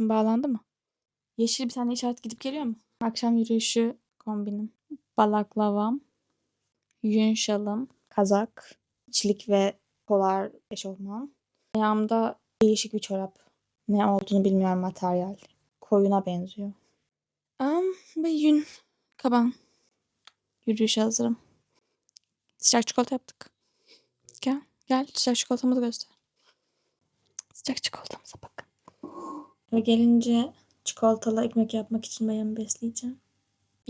Sesim bağlandı mı? Yeşil bir tane işaret gidip geliyor mu? Akşam yürüyüşü kombinim. Balaklavam, yün şalım, kazak, içlik ve polar eşofman. Ayağımda değişik bir çorap. Ne olduğunu bilmiyorum materyal. Koyuna benziyor. Am ve yün kaban. Yürüyüşe hazırım. Sıcak çikolata yaptık. Gel, gel sıcak çikolatamızı göster. Sıcak çikolatamıza bakın. Ve gelince çikolatalı ekmek yapmak için bayanı besleyeceğim.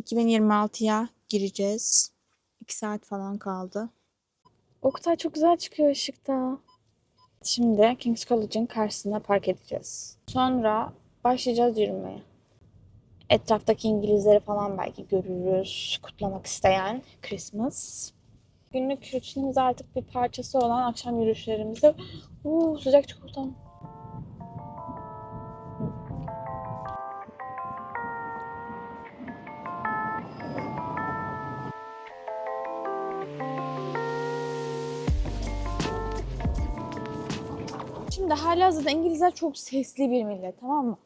2026'ya gireceğiz. 2 saat falan kaldı. Oktay çok güzel çıkıyor ışıkta. Şimdi King's College'ın karşısına park edeceğiz. Sonra başlayacağız yürümeye. Etraftaki İngilizleri falan belki görürüz. Kutlamak isteyen Christmas. Günlük rutinimiz artık bir parçası olan akşam yürüyüşlerimizi. Uuu sıcak çikolata. Şimdi halihazırda İngilizler çok sesli bir millet tamam mı?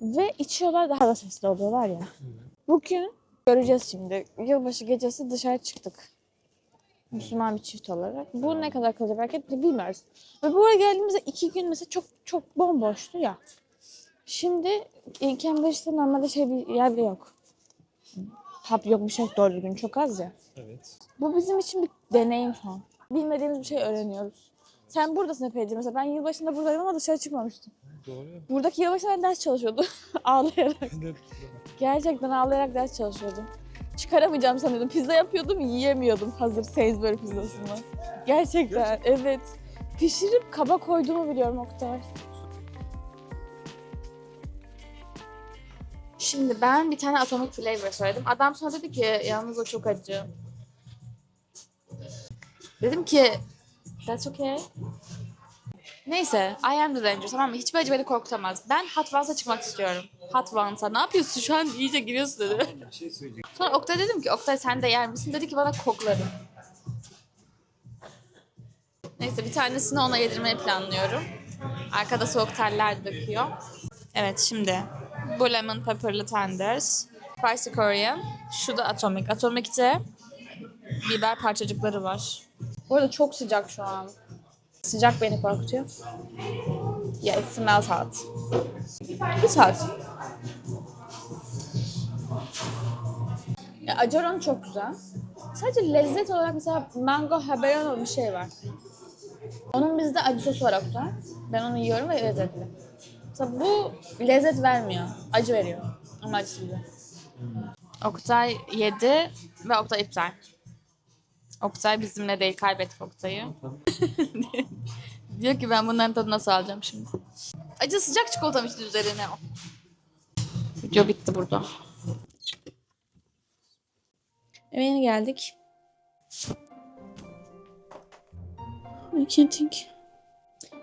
Ve içiyorlar daha da sesli oluyorlar ya. Bugün göreceğiz şimdi. Yılbaşı gecesi dışarı çıktık. Müslüman bir çift olarak. Bu ne kadar kalacak hareket bilmiyoruz. Ve buraya geldiğimizde iki gün mesela çok çok bomboştu ya. Şimdi Cambridge'de normalde şey bir yer bile yok. Hap yok bir şey doğru düzgün çok az ya. Evet. Bu bizim için bir deneyim şu an. Bilmediğimiz bir şey öğreniyoruz. Sen buradasın epeyce mesela. Ben yılbaşında buradayım ama dışarı çıkmamıştım. Doğru. Buradaki yılbaşında ben ders çalışıyordum. Ağlayarak. Ben de Gerçekten ağlayarak ders çalışıyordum. Çıkaramayacağım sanıyordum. Pizza yapıyordum, yiyemiyordum hazır Sainsbury pizzasını. Gerçekten, evet. Pişirip kaba koyduğumu biliyorum Oktay. Şimdi ben bir tane atomic flavor söyledim. Adam sonra dedi ki yalnız o çok acı. Dedim ki that's okay. Neyse, I am the danger tamam mı? Hiçbir acı beni korkutamaz. Ben Hot Ones'a çıkmak istiyorum. Hot Ones'a. Ne yapıyorsun şu an? iyice giriyorsun dedi. şey. Sonra Oktay dedim ki Oktay sen de yer misin? Dedi ki bana koklarım. Neyse bir tanesini ona yedirmeyi planlıyorum. Arkada soğuk teller döküyor. Evet şimdi bu lemon pepperlı tenders. Spicy Korean. Şu da Atomic. Atomic'te biber parçacıkları var. Bu arada çok sıcak şu an. Sıcak beni korkutuyor. Yeah, it smells hot. It's hot. Ya, Acaron çok güzel. Sadece lezzet olarak mesela mango habanero bir şey var. Onun bizde acı sosu var Oktay. Ben onu yiyorum ve lezzetli. Mesela bu lezzet vermiyor. Acı veriyor. Ama acısı güzel. Oktay yedi ve Oktay iptal. Oktay bizimle değil kaybettik Oktay'ı. Diyor ki ben bunların tadını nasıl alacağım şimdi? Acı sıcak çikolatam işte üzerine. Video bitti burada. Yeni geldik. I can't think.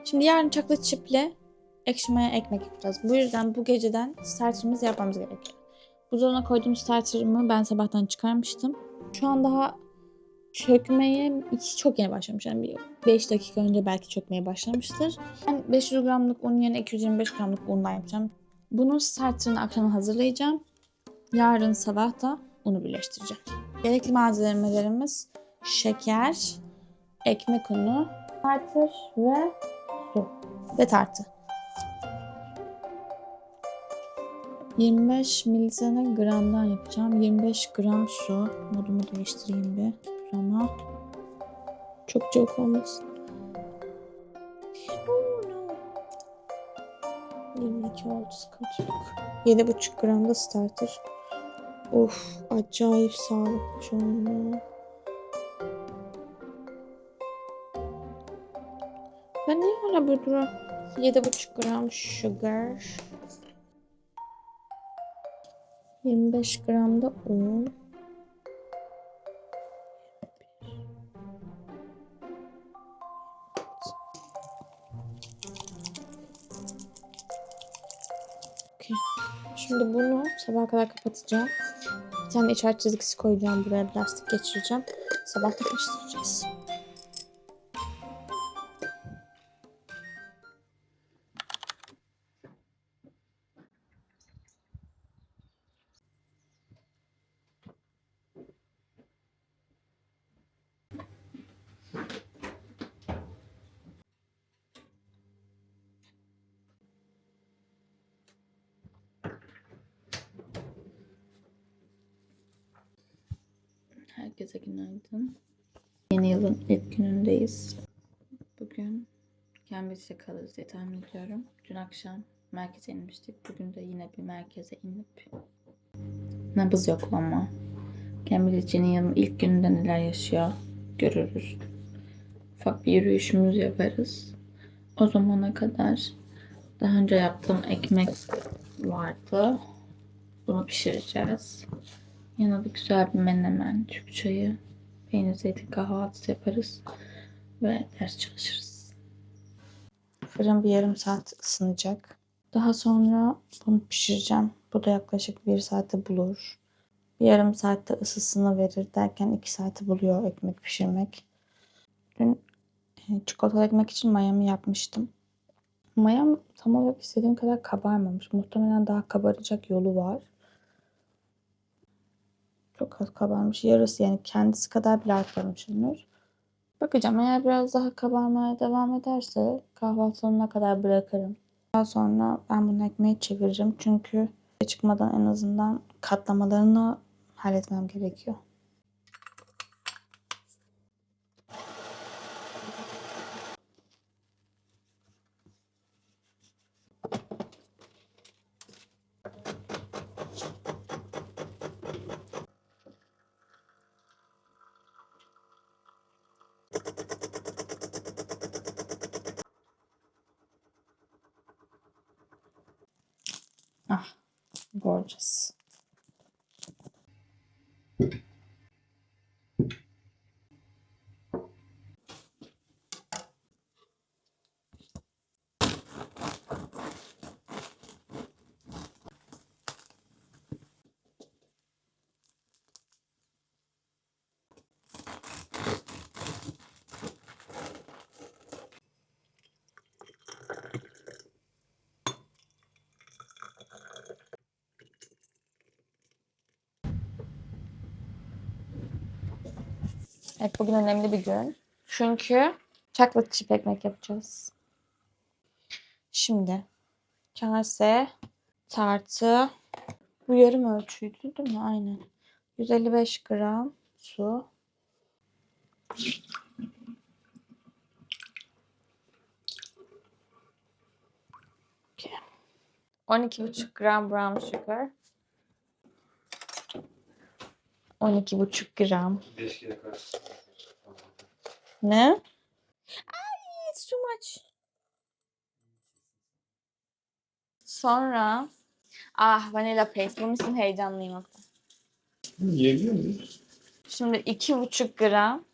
Şimdi yarın chocolate chip'le ekşimeye ekmek yapacağız. Bu yüzden bu geceden starterımızı yapmamız gerekiyor. Buzdolabına koyduğum starterımı ben sabahtan çıkarmıştım. Şu an daha çökmeye hiç çok yeni başlamış. Yani bir 5 dakika önce belki çökmeye başlamıştır. Ben 500 gramlık un yerine 225 gramlık undan yapacağım. Bunun starterını akşam hazırlayacağım. Yarın sabah da unu birleştireceğim. Gerekli malzemelerimiz şeker, ekmek unu, starter ve su ve tartı. 25 mililitre gramdan yapacağım. 25 gram su. Modumu değiştireyim bir grama. Çok çok olmasın. Oh no. 22 oldu yok. 7,5 gram da starter. Of acayip sağlıklı şu an ya. Ben niye hala burada duruyorum? 7,5 gram sugar. 25 gram da un. Şimdi bunu sabaha kadar kapatacağım. Bir tane işaret çizgisi koyacağım buraya lastik geçireceğim. Sabah da karıştıracağız. Herkese günaydın. Yeni yılın ilk günündeyiz. Bugün Cambridge'de kalırız diye tahmin ediyorum. Dün akşam merkeze inmiştik. Bugün de yine bir merkeze inip nabız yoklama. Cambridge yeni yılın ilk gününde neler yaşıyor görürüz. Ufak bir yürüyüşümüz yaparız. O zamana kadar daha önce yaptığım ekmek vardı. Bunu pişireceğiz. Yanına da güzel bir menemen, Türk çayı, peynir zeytin kahvaltısı yaparız ve ders çalışırız. Fırın bir yarım saat ısınacak. Daha sonra bunu pişireceğim. Bu da yaklaşık bir saate bulur. Bir yarım saatte ısısını verir derken iki saate buluyor ekmek pişirmek. Dün e, çikolatalı ekmek için mayamı yapmıştım. Mayam tam olarak istediğim kadar kabarmamış. Muhtemelen daha kabaracak yolu var. Çok az kabarmış. Yarısı yani kendisi kadar bile artmamışımdır. Bakacağım eğer biraz daha kabarmaya devam ederse kahvaltı sonuna kadar bırakırım. Daha sonra ben bunu ekmeğe çevireceğim. Çünkü çıkmadan en azından katlamalarını halletmem gerekiyor. Ah, gorgeous. Evet bugün önemli bir gün. Çünkü chocolate chip ekmek yapacağız. Şimdi kase tartı bu yarım ölçüydü değil mi? Aynen. 155 gram su. Okay. 12,5 gram brown sugar. 12,5 gram. Ne? Ay, it's too much. Sonra ah vanilla paste. Bunun için heyecanlıyım hatta. Yiyebiliyor muyuz? Şimdi iki buçuk gram.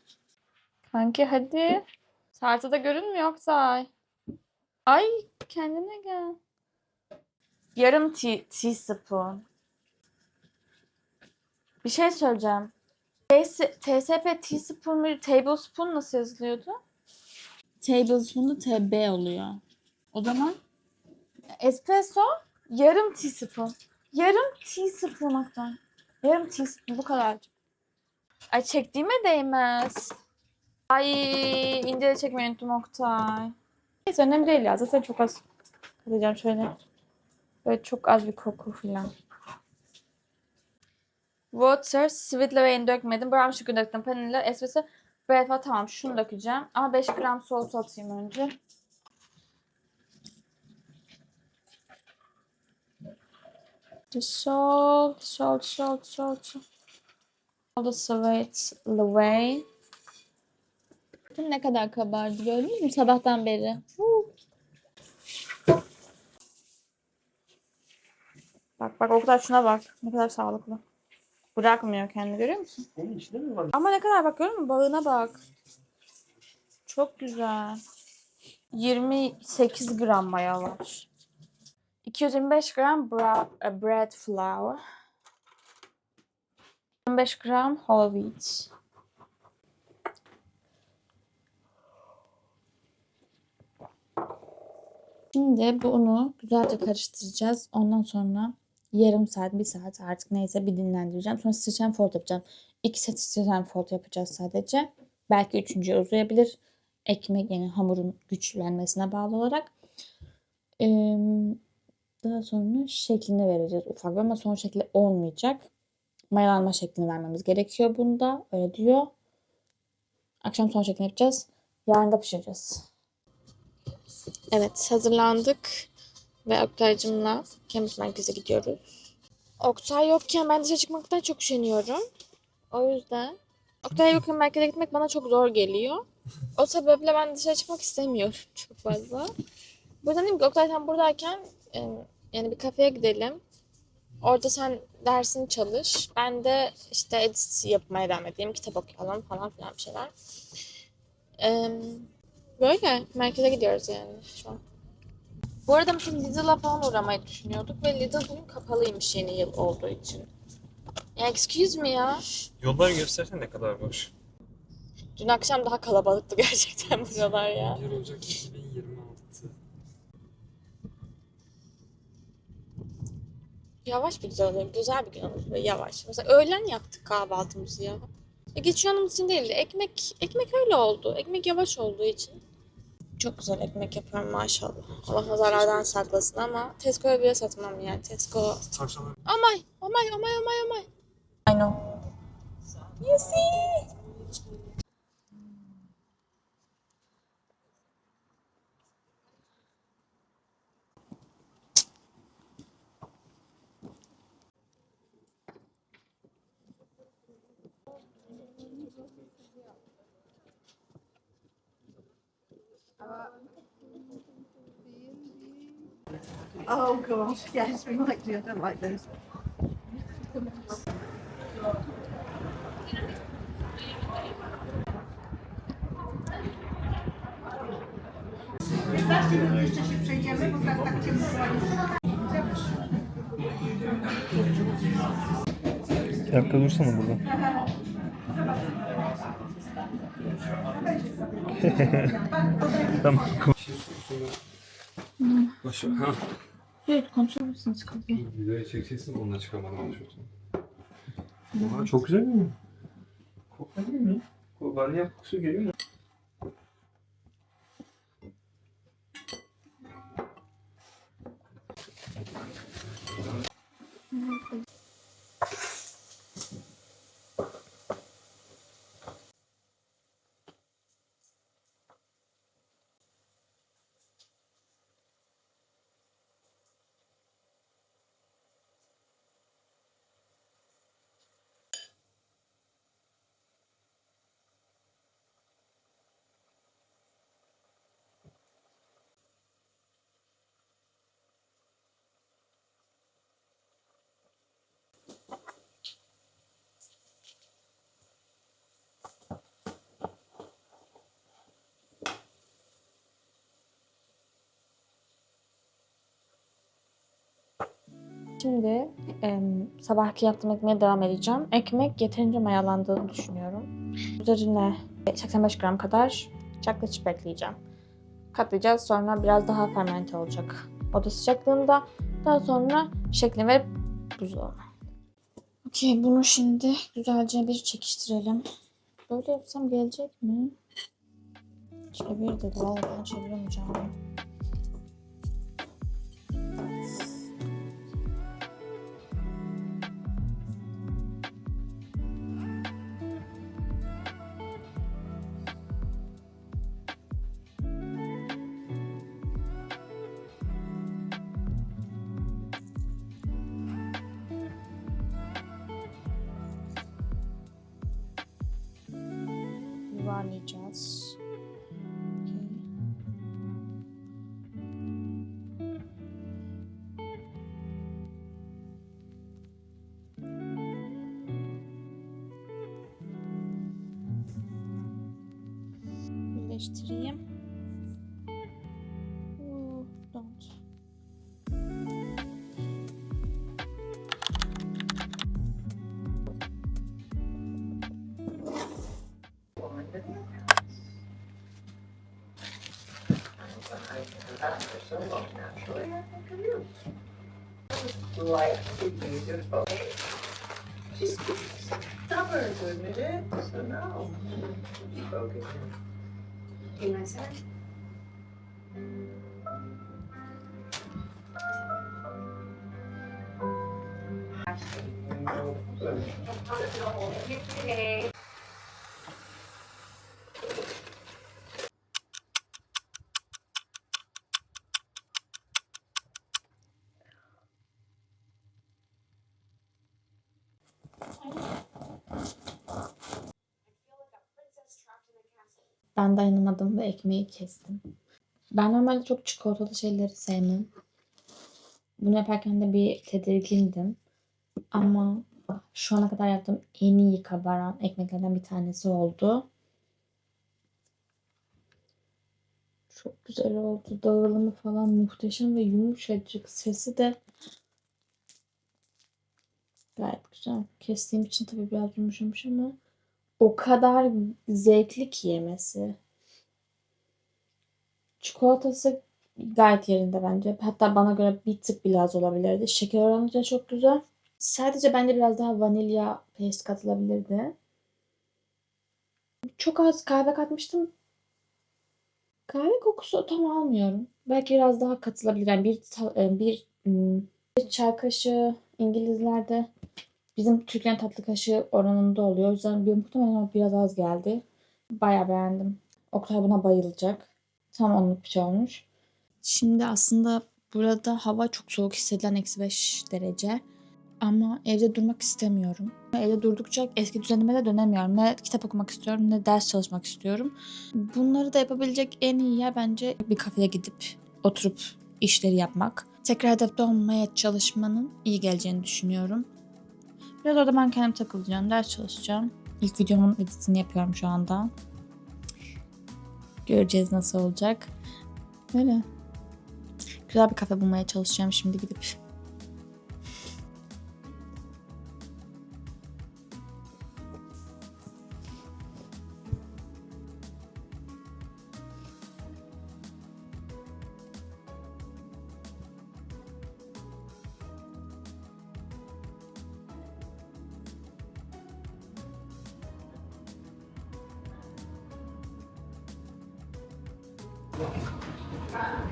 Kanki hadi. Tartıda görünmüyor Oktay. Ay kendine gel. Yarım tea, teaspoon. Bir şey söyleyeceğim. TS, TSP teaspoon tablespoon nasıl yazılıyordu? Tablespoon'da TB oluyor. O zaman espresso yarım teaspoon. Yarım teaspoon Oktay. Yarım teaspoon bu kadar. Ay çektiğime değmez. Ay ince de çekmeyi unuttum Oktay. Neyse önemli değil ya. Zaten çok az katacağım şöyle. Böyle çok az bir koku falan. Water, sweet levain dökmedim. Brown sugar döktüm. Vanilla, espresso, bread falan. Tamam şunu dökeceğim. Ama 5 gram salt atayım önce. Salt, salt, salt, salt, salt. All the sweet levain. Ne kadar kabardı gördünüz mü sabahtan beri? Bak bak o kadar şuna bak. Ne kadar sağlıklı. Bırakmıyor kendini görüyor musun? Onun içinde mi var? Ama ne kadar bak görüyor musun? Balığına bak. Çok güzel. 28 gram maya var. 225 gram bra- e, bread flour. 15 gram whole wheat. Şimdi bunu güzelce karıştıracağız. Ondan sonra yarım saat, bir saat artık neyse bir dinlendireceğim. Sonra strechen fold yapacağım. İki set strechen fold yapacağız sadece. Belki üçüncüye uzayabilir. Ekmek yani hamurun güçlenmesine bağlı olarak. Ee, daha sonra şeklini vereceğiz ufak ama son şekli olmayacak. mayalanma şeklini vermemiz gerekiyor bunda. Öyle diyor. Akşam son şeklini yapacağız. Yarın da pişireceğiz. Evet hazırlandık. Ve Oktay'cımla Cambridge merkeze gidiyoruz. Oktay yokken ben dışarı çıkmaktan çok üşeniyorum. O yüzden Oktay yokken merkeze gitmek bana çok zor geliyor. O sebeple ben dışarı çıkmak istemiyorum çok fazla. Bu yüzden dedim ki Oktay sen buradayken e, yani bir kafeye gidelim. Orada sen dersini çalış. Ben de işte edit yapmaya devam edeyim. Kitap okuyalım falan filan bir şeyler. Böyle merkeze gidiyoruz yani şu an. Bu arada mesela Lidl'a falan uğramayı düşünüyorduk ve Lidl bugün kapalıymış yeni yıl olduğu için. Ya excuse me ya. Yolları göstersen ne kadar boş. Dün akşam daha kalabalıktı gerçekten buralar ya. 1 Ocak 2026. Yavaş bir güzel olur. Güzel bir gün olur. Böyle yavaş. Mesela öğlen yaptık kahvaltımızı ya. E, geçiyor anımız için değildi. Ekmek, ekmek öyle oldu. Ekmek yavaş olduğu için. Çok güzel ekmek yapıyorum maşallah. Allah nazarlardan saklasın ama Tesco'ya bile satmam yani. Tesco Tavşanlar Amay, amay, amay, amay, amay. I know. You see? Gosh, yes, we might do. I don't like those. Jeszcze się przejdziemy, bo tak tak ciemno Bir dakika dursana burada. tamam. Başa. Ha. Evet, kontrol mısınız kapıyı? Videoya çekeceksin onunla çıkamadım alışıyorsun. Aa, çok güzel değil mi? Kokla değil mi? Vanilya kokusu geliyor mu? Şimdi em, sabahki yaptığım ekmeğe devam edeceğim. Ekmek yeterince mayalandığını düşünüyorum. Üzerine 85 gram kadar chocolate chip ekleyeceğim. Katlayacağız sonra biraz daha fermente olacak. Oda sıcaklığında daha sonra şeklini verip buzdolabına. Okey bunu şimdi güzelce bir çekiştirelim. Böyle yapsam gelecek mi? Çevir dedi. Vallahi ben çeviremeyeceğim. Okey. Birleştireyim. that person naturally. Like to be devoted. She's stubborn to admit it, so no. Keep you mind? Ben dayanamadım ve ekmeği kestim. Ben normalde çok çikolatalı şeyleri sevmem. Bunu yaparken de bir tedirgindim. Ama şu ana kadar yaptığım en iyi kabaran ekmeklerden bir tanesi oldu. Çok güzel oldu. Dağılımı falan muhteşem ve yumuşacık. Sesi de gayet güzel. Kestiğim için tabii biraz yumuşamış ama o kadar zevkli ki yemesi. Çikolatası gayet yerinde bence. Hatta bana göre bir tık bile olabilirdi. Şeker oranı da çok güzel. Sadece bence biraz daha vanilya paste katılabilirdi. Çok az kahve katmıştım. Kahve kokusu tam almıyorum. Belki biraz daha katılabilir. Yani bir, e, bir, hmm, bir çay kaşığı İngilizlerde bizim Türkiye'nin tatlı kaşığı oranında oluyor. O yüzden bir muhtemelen biraz az geldi. Bayağı beğendim. Oktay buna bayılacak. Tam onluk bir şey olmuş. Şimdi aslında burada hava çok soğuk hissedilen eksi 5 derece. Ama evde durmak istemiyorum. Evde durdukça eski düzenime de dönemiyorum. Ne kitap okumak istiyorum ne ders çalışmak istiyorum. Bunları da yapabilecek en iyi yer bence bir kafeye gidip oturup işleri yapmak. Tekrar adapte olmaya çalışmanın iyi geleceğini düşünüyorum. Biraz orada ben kendim takılacağım, ders çalışacağım. İlk videomun editini yapıyorum şu anda. Göreceğiz nasıl olacak. Böyle. Güzel bir kafe bulmaya çalışacağım şimdi gidip.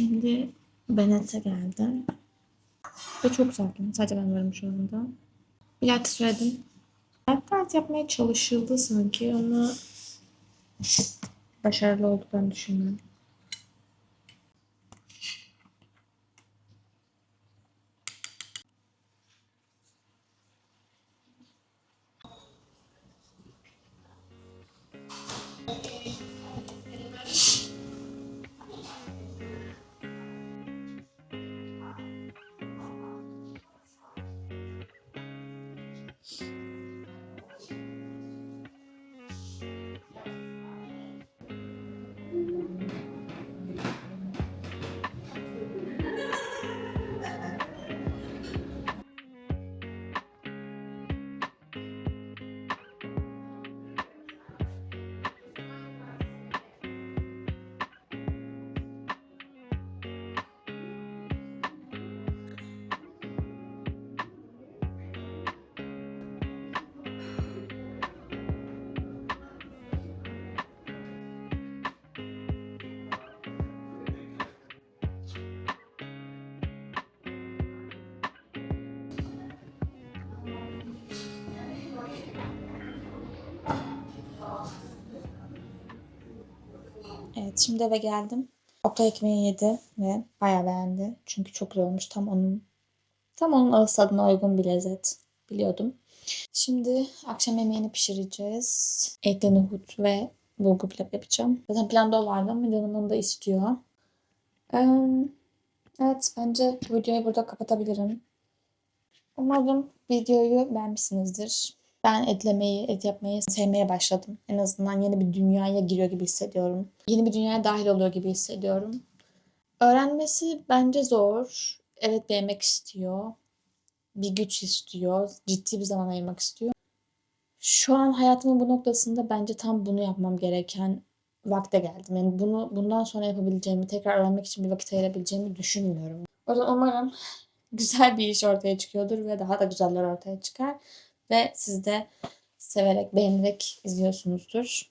Şimdi Bennett'e geldim. Ve çok sakin. Sadece ben varım şu anda. Pilates söyledim. Pilates yapmaya çalışıldı sanki ama başarılı olduklarını düşünmüyorum. Yeah. Şimdi eve geldim. Oktay ekmeği yedi ve bayağı beğendi. Çünkü çok güzel olmuş. Tam onun tam onun ağız tadına uygun bir lezzet. Biliyordum. Şimdi akşam yemeğini pişireceğiz. Etli nohut ve bulgur pilav yapacağım. Zaten planda o vardı ama canım onu da istiyor. Evet bence bu videoyu burada kapatabilirim. Umarım videoyu beğenmişsinizdir. Ben etlemeyi, et yapmayı sevmeye başladım. En azından yeni bir dünyaya giriyor gibi hissediyorum. Yeni bir dünyaya dahil oluyor gibi hissediyorum. Öğrenmesi bence zor. Evet beğenmek istiyor. Bir güç istiyor. Ciddi bir zaman ayırmak istiyor. şu an hayatımın bu noktasında bence tam bunu yapmam gereken vakte geldim. Yani bunu bundan sonra yapabileceğimi, tekrar öğrenmek için bir vakit ayırabileceğimi düşünmüyorum. O yüzden umarım güzel bir iş ortaya çıkıyordur ve daha da güzeller ortaya çıkar. Ve siz de severek, beğenerek izliyorsunuzdur.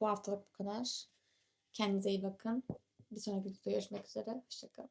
Bu haftalık bu kadar. Kendinize iyi bakın. Bir sonraki videoda görüşmek üzere. Hoşçakalın.